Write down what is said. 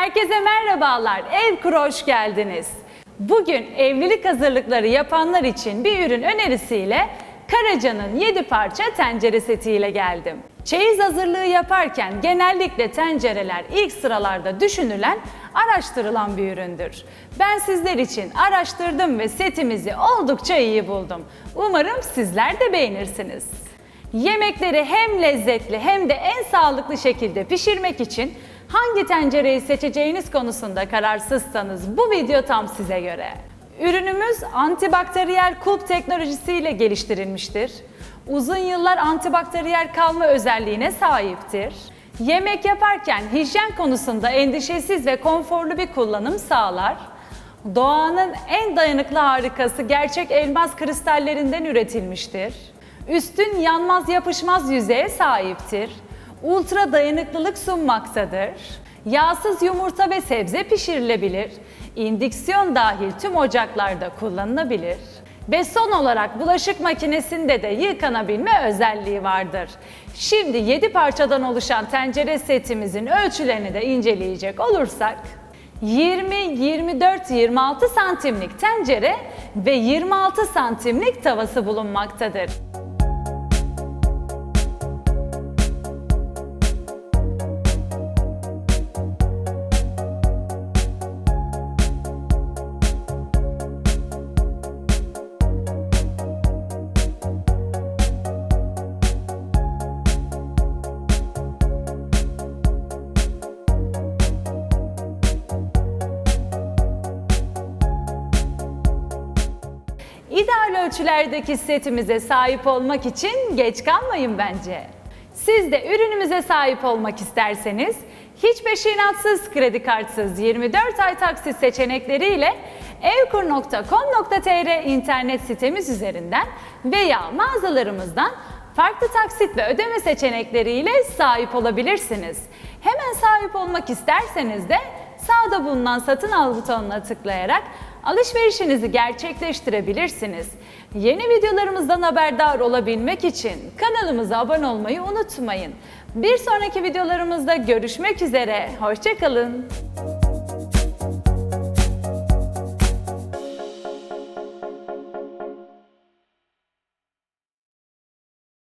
Herkese merhabalar. Ev Kuru hoş geldiniz. Bugün evlilik hazırlıkları yapanlar için bir ürün önerisiyle Karaca'nın 7 parça tencere setiyle geldim. Çeyiz hazırlığı yaparken genellikle tencereler ilk sıralarda düşünülen, araştırılan bir üründür. Ben sizler için araştırdım ve setimizi oldukça iyi buldum. Umarım sizler de beğenirsiniz. Yemekleri hem lezzetli hem de en sağlıklı şekilde pişirmek için hangi tencereyi seçeceğiniz konusunda kararsızsanız bu video tam size göre. Ürünümüz antibakteriyel kulp teknolojisiyle geliştirilmiştir. Uzun yıllar antibakteriyel kalma özelliğine sahiptir. Yemek yaparken hijyen konusunda endişesiz ve konforlu bir kullanım sağlar. Doğanın en dayanıklı harikası gerçek elmas kristallerinden üretilmiştir. Üstün yanmaz yapışmaz yüzeye sahiptir. Ultra dayanıklılık sunmaktadır. Yağsız yumurta ve sebze pişirilebilir. İndüksiyon dahil tüm ocaklarda kullanılabilir. Ve son olarak bulaşık makinesinde de yıkanabilme özelliği vardır. Şimdi 7 parçadan oluşan tencere setimizin ölçülerini de inceleyecek olursak 20, 24, 26 santimlik tencere ve 26 santimlik tavası bulunmaktadır. Ölçülerdeki setimize sahip olmak için geç kalmayın bence. Siz de ürünümüze sahip olmak isterseniz hiç peşinatsız, kredi kartsız 24 ay taksit seçenekleriyle evkur.com.tr internet sitemiz üzerinden veya mağazalarımızdan farklı taksit ve ödeme seçenekleriyle sahip olabilirsiniz. Hemen sahip olmak isterseniz de sağda bulunan satın al butonuna tıklayarak alışverişinizi gerçekleştirebilirsiniz. Yeni videolarımızdan haberdar olabilmek için kanalımıza abone olmayı unutmayın. Bir sonraki videolarımızda görüşmek üzere, hoşçakalın.